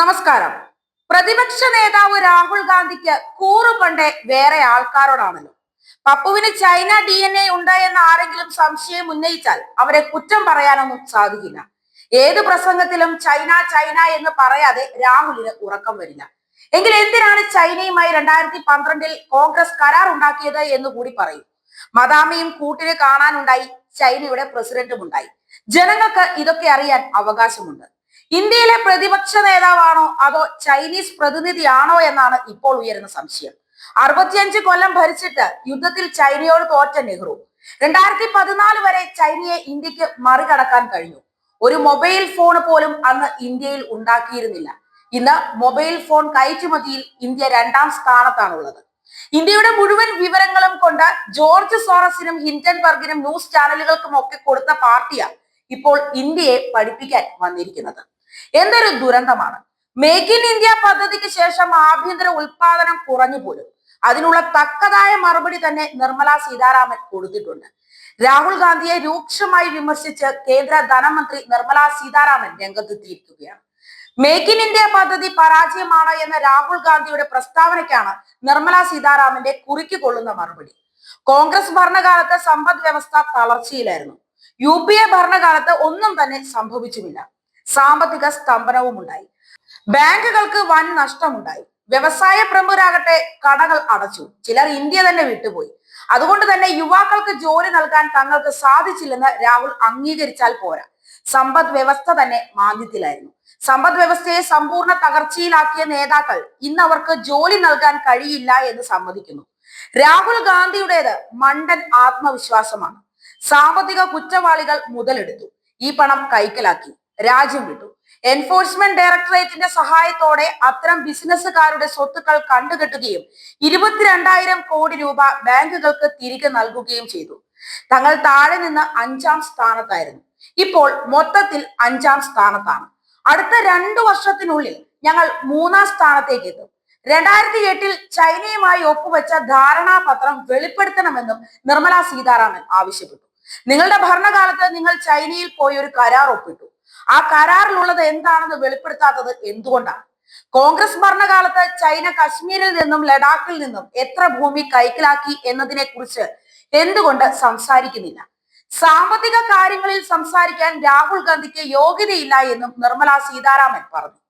നമസ്കാരം. പ്രതിപക്ഷ നേതാവ് രാഹുൽ ഗാന്ധിക്ക് കൂറുപണ്ടേ വേറെ ആൾക്കാരോടാണല്ലോ. പപ്പുവിന് ചൈന ഡി എൻ എ ഉണ്ട് എന്ന് ആരെങ്കിലും സംശയം ഉന്നയിച്ചാൽ അവരെ കുറ്റം പറയാനൊന്നും സാധിക്കില്ല. ഏത് പ്രസംഗത്തിലും ചൈന ചൈന എന്ന് പറയാതെ രാഹുലിന് ഉറക്കം വരില്ല. എങ്കിൽ എന്തിനാണ് ചൈനയുമായി രണ്ടായിരത്തി പന്ത്രണ്ടിൽ കോൺഗ്രസ് കരാർ ഉണ്ടാക്കിയത് എന്ന് കൂടി പറയും. മദാമിയും കൂട്ടിന് കാണാനുണ്ടായി ചൈനയുടെ പ്രസിഡന്റും ഉണ്ടായി ജനങ്ങൾക്ക് ഇതൊക്കെ അറിയാൻ അവകാശമുണ്ട്. ഇന്ത്യയിലെ പ്രതിപക്ഷ നേതാവാണോ അതോ ചൈനീസ് പ്രതിനിധിയാണോ എന്നാണ് ഇപ്പോൾ ഉയരുന്ന സംശയം. അറുപത്തിയഞ്ച് കൊല്ലം ഭരിച്ചിട്ട് യുദ്ധത്തിൽ ചൈനയോട് തോറ്റ നെഹ്റു. രണ്ടായിരത്തി പതിനാല് വരെ ചൈനയെ ഇന്ത്യയ്ക്ക് മറികടക്കാൻ കഴിഞ്ഞു. ഒരു മൊബൈൽ ഫോൺ പോലും അന്ന് ഇന്ത്യയിൽ ഉണ്ടാക്കിയിരുന്നില്ല. ഇന്ന് മൊബൈൽ ഫോൺ കയറ്റുമതിയിൽ ഇന്ത്യ രണ്ടാം സ്ഥാനത്താണുള്ളത്. ഇന്ത്യയുടെ മുഴുവൻ വിവരങ്ങളും കൊണ്ട് ജോർജ് സോറസിനും ഹിൻഡൻബർഗിനും ന്യൂസ് ചാനലുകൾക്കും ഒക്കെ കൊടുത്ത പാർട്ടിയാണ് ഇപ്പോൾ ഇന്ത്യയെ പഠിപ്പിക്കാൻ വന്നിരിക്കുന്നത്. എന്തൊരു ദുരന്തമാണ്. മേക്ക് ഇൻ ഇന്ത്യ പദ്ധതിക്ക് ശേഷം ആഭ്യന്തര ഉൽപാദനം കുറഞ്ഞു പോലും. അതിനുള്ള തക്കതായ മറുപടി തന്നെ നിർമ്മല സീതാരാമൻ കൊടുത്തിട്ടുണ്ട്. രാഹുൽ ഗാന്ധിയെ രൂക്ഷമായി വിമർശിച്ച് കേന്ദ്ര ധനമന്ത്രി നിർമ്മല സീതാരാമൻ രംഗത്തെത്തിയിരിക്കുകയാണ്. മേക്ക് ഇൻ ഇന്ത്യ പദ്ധതി പരാജയമാണ് എന്ന രാഹുൽ ഗാന്ധിയുടെ പ്രസ്താവനയ്ക്കാണ് നിർമ്മല സീതാരാമന്റെ കുറിക്ക് കൊള്ളുന്ന മറുപടി. കോൺഗ്രസ് ഭരണകാലത്ത് സമ്പദ് വ്യവസ്ഥ തളർച്ചയിലായിരുന്നു. യു പി എ ഭരണകാലത്ത് ഒന്നും തന്നെ സംഭവിച്ചുമില്ല. സാമ്പത്തിക സ്തംഭനവും ഉണ്ടായി ബാങ്കുകൾക്ക് വൻ നഷ്ടമുണ്ടായി. വ്യവസായ പ്രമുഖരാകട്ടെ കടകൾ അടച്ചു. ചിലർ ഇന്ത്യ തന്നെ വിട്ടുപോയി. അതുകൊണ്ട് തന്നെ യുവാക്കൾക്ക് ജോലി നൽകാൻ തങ്ങൾക്ക് സാധിച്ചില്ലെന്ന് രാഹുൽ അംഗീകരിച്ചാൽ പോരാ. സമ്പദ് വ്യവസ്ഥ തന്നെ മാന്ദ്യത്തിലായിരുന്നു. സമ്പദ് വ്യവസ്ഥയെ സമ്പൂർണ തകർച്ചയിലാക്കിയ നേതാക്കൾ ഇന്ന് അവർക്ക് ജോലി നൽകാൻ കഴിയില്ല എന്ന് സമ്മതിക്കുന്നു. രാഹുൽ ഗാന്ധിയുടേത് മണ്ടൻ ആത്മവിശ്വാസമാണ്. സാമ്പത്തിക കുറ്റവാളികൾ മുതലെടുത്തു. ഈ പണം കൈക്കലാക്കി. രാജ്യം വിട്ടു. എൻഫോഴ്സ്മെന്റ് ഡയറക്ടറേറ്റിന്റെ സഹായത്തോടെ അത്തരം ബിസിനസ്സുകാരുടെ സ്വത്തുക്കൾ കണ്ടുകെട്ടുകയും ഇരുപത്തിരണ്ടായിരം കോടി രൂപ ബാങ്കുകൾക്ക് തിരികെ നൽകുകയും ചെയ്തു. തങ്ങൾ താഴെ നിന്ന് അഞ്ചാം സ്ഥാനത്തായിരുന്നു. ഇപ്പോൾ മൊത്തത്തിൽ അഞ്ചാം സ്ഥാനത്താണ്. അടുത്ത രണ്ടു വർഷത്തിനുള്ളിൽ ഞങ്ങൾ മൂന്നാം സ്ഥാനത്തേക്ക് എത്തും രണ്ടായിരത്തി എട്ടിൽ ചൈനയുമായി ഒപ്പുവെച്ച ധാരണാപത്രം വെളിപ്പെടുത്തണമെന്നും നിർമ്മല സീതാരാമൻ ആവശ്യപ്പെട്ടു. നിങ്ങളുടെ ഭരണകാലത്ത് നിങ്ങൾ ചൈനയിൽ പോയി ഒരു കരാർ ഒപ്പിട്ടു. ആ കരാറിലുള്ളത് എന്താണെന്ന് വെളിപ്പെടുത്താത്തത് എന്തുകൊണ്ടാണ്? കോൺഗ്രസ് ഭരണകാലത്ത് ചൈന കശ്മീരിൽ നിന്നും ലഡാക്കിൽ നിന്നും എത്ര ഭൂമി കൈക്കലാക്കി എന്നതിനെ കുറിച്ച് എന്തുകൊണ്ട് സംസാരിക്കുന്നില്ല? സാമ്പത്തിക കാര്യങ്ങളിൽ സംസാരിക്കാൻ രാഹുൽ ഗാന്ധിക്ക് യോഗ്യതയില്ല എന്നും നിർമ്മല സീതാരാമൻ പറഞ്ഞു.